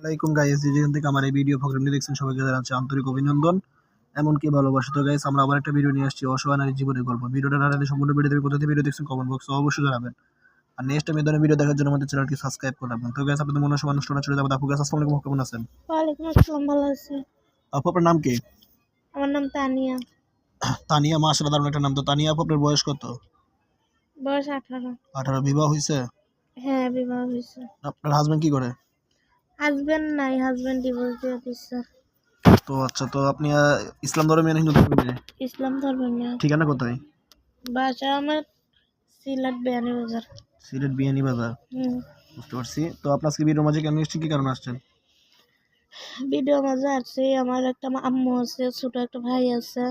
আলাইকুম গাইস যেখান থেকে আমার এই ভিডিও প্রোগ্রামটি দেখছেন সবাইকে জানাচ্ছি আন্তরিক অভিনন্দন। এমনকি ভালোবাসা। তো গাইস আমরা আবার একটা ভিডিও নিয়ে আসছি অসহায় নারীর জীবনের গল্প। ভিডিওটা না সম্পূর্ণ ভিডিও থেকে কোথা থেকে ভিডিও দেখছেন কমেন্ট বক্সে অবশ্যই জানাবেন। আর নেক্সট টাইম ধরনের ভিডিও দেখার জন্য আমাদের চ্যানেলটি সাবস্ক্রাইব করে রাখবেন। তো গাইস আপনাদের মনে সময় নষ্ট না চলে যাবে? আপু গাছ আসসালামু আলাইকুম কেমন আছেন? ওয়ালাইকুম আসসালাম ভালো আছি। আপু আপনার নাম কি? আমার নাম তানিয়া। তানিয়া মাশাআল্লাহ দারুণ একটা নাম। তো তানিয়া আপু আপনার বয়স কত? বয়স আঠারো। আঠারো বিবাহ হয়েছে হ্যাঁ বিবাহ হয়েছে আপনার হাজবেন্ড কি করে? হাজবেন্ড নাই হাজবেন্ড ডিভোর্স দিয়ে দিচ্ছে তো আচ্ছা তো আপনি আহ, ইসলাম ধর্মে না হিন্দু ধর্মে? ইসলাম ধর্মের মেয়ে ঠিকানা কোথায়? বাসা আমার সিলেট বেয়ানি বাজার। সিলেট বিয়ানি বাজার। হুম। বুঝতে পারছি। তো আপনার আজকে ভিডিওর মাঝে কেন এসেছেন? কি কারণে আসছেন? ভিডিও মাঝে আসছে আমার একটা আম্মু আছে ছোট একটা ভাই আছে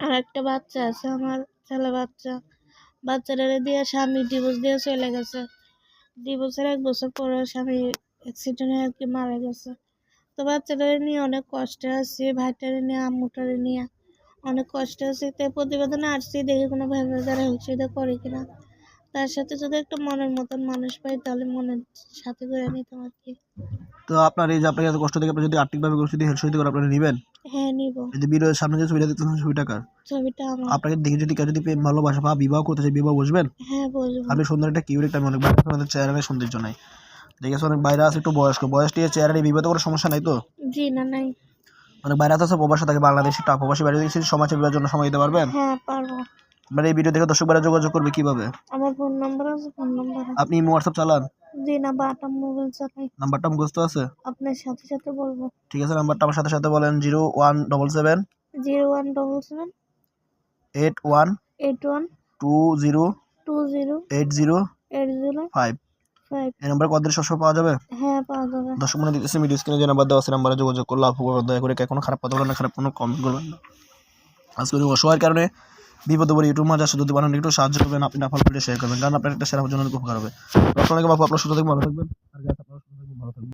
আর একটা বাচ্চা আছে আমার ছেলে বাচ্চা। বাচ্চাটা দিয়ে স্বামী ডিভোর্স দিয়ে চলে গেছে। ডিভোর্সের এক বছর পরে স্বামী অ্যাক্সিডেন্টে আর কি মারা গেছে। তো বাচ্চাটারে নিয়ে অনেক কষ্টে আছি ভাইটারে নিয়ে আম্মুটারে নিয়ে অনেক কষ্টে আছি। তাই প্রতিবেদনে আসছি দেখি কোনো ভাই যারা হেল্প সুবিধা করে কিনা। তার সাথে যদি একটা মনের মতন মানুষ পাই তাহলে মনের সাথে করে নিতাম আর কি। তো আপনার এই যে আপনার এত কষ্ট থেকে আপনি যদি আর্থিকভাবে কোনো যদি হেল্প সহযোগিতা করে আপনারা নেবেন? হ্যাঁ নিব। যদি ভিডিওর সামনে যে ছবিটা দেখতেছেন ছবিটা কার? ছবিটা আমার। আপনাকে দেখে যদি কেউ যদি প্রেম ভালোবাসা বা বিবাহ করতে চাই বিবাহ বসবেন হ্যাঁ বলব আপনি সুন্দর একটা কিউর একটা অনেক বাইরে আমাদের চেহারার সৌন্দর্য নাই। দেখেছে? অনেক বাইরে আছে একটু বয়স্ক। বয়স নিয়ে চেহারা নিয়ে বিবাদ করার সমস্যা নাই তো? জি না নাই। অনেক বাইরে আছে প্রবাসে থাকে বাংলাদেশি টাকা প্রবাসী বাইরে দেখছি সমাজের বিবাহের জন্য সময় দিতে পারবেন? হ্যাঁ পারব। মানে এই ভিডিও দেখে দর্শক বাইরে যোগাযোগ করবে কীভাবে? আমার ফোন নাম্বার আছে ফোন নাম্বার আপনি হোয়াটসঅ্যাপ চালান? জি না বাটা মোবাইল চালাই। নাম্বারটা মুখস্থ আছে? আপনার সাথে সাথে বলব। ঠিক আছে নাম্বারটা আমার সাথে সাথে বলেন zero one double seven zero one double seven eight one eight one two zero two zero eight zero eight zero five. এই নাম্বার কত দিন সবসময় পাওয়া যাবে? হ্যাঁ পাওয়া যাবে। দর্শক মনে দিতেছে ভিডিও স্ক্রিনে যে নাম্বার দেওয়া আছে নাম্বারে যোগাযোগ করলে আপু দয়া করে কোনো খারাপ কথা বলবেন না খারাপ কোনো কমেন্ট করবেন না। আজকে উনি অসহায়ের কারণে বিপদে পড়ে ইউটিউব মাঝে যদি বানান একটু সাহায্য করবেন আপনি আপনার ভিডিও শেয়ার করবেন কারণ আপনার একটা সেরা জন্য উপকার হবে। দর্শক অনেক আপু আপনার সুস্থ থাকবেন ভালো থাকবেন আর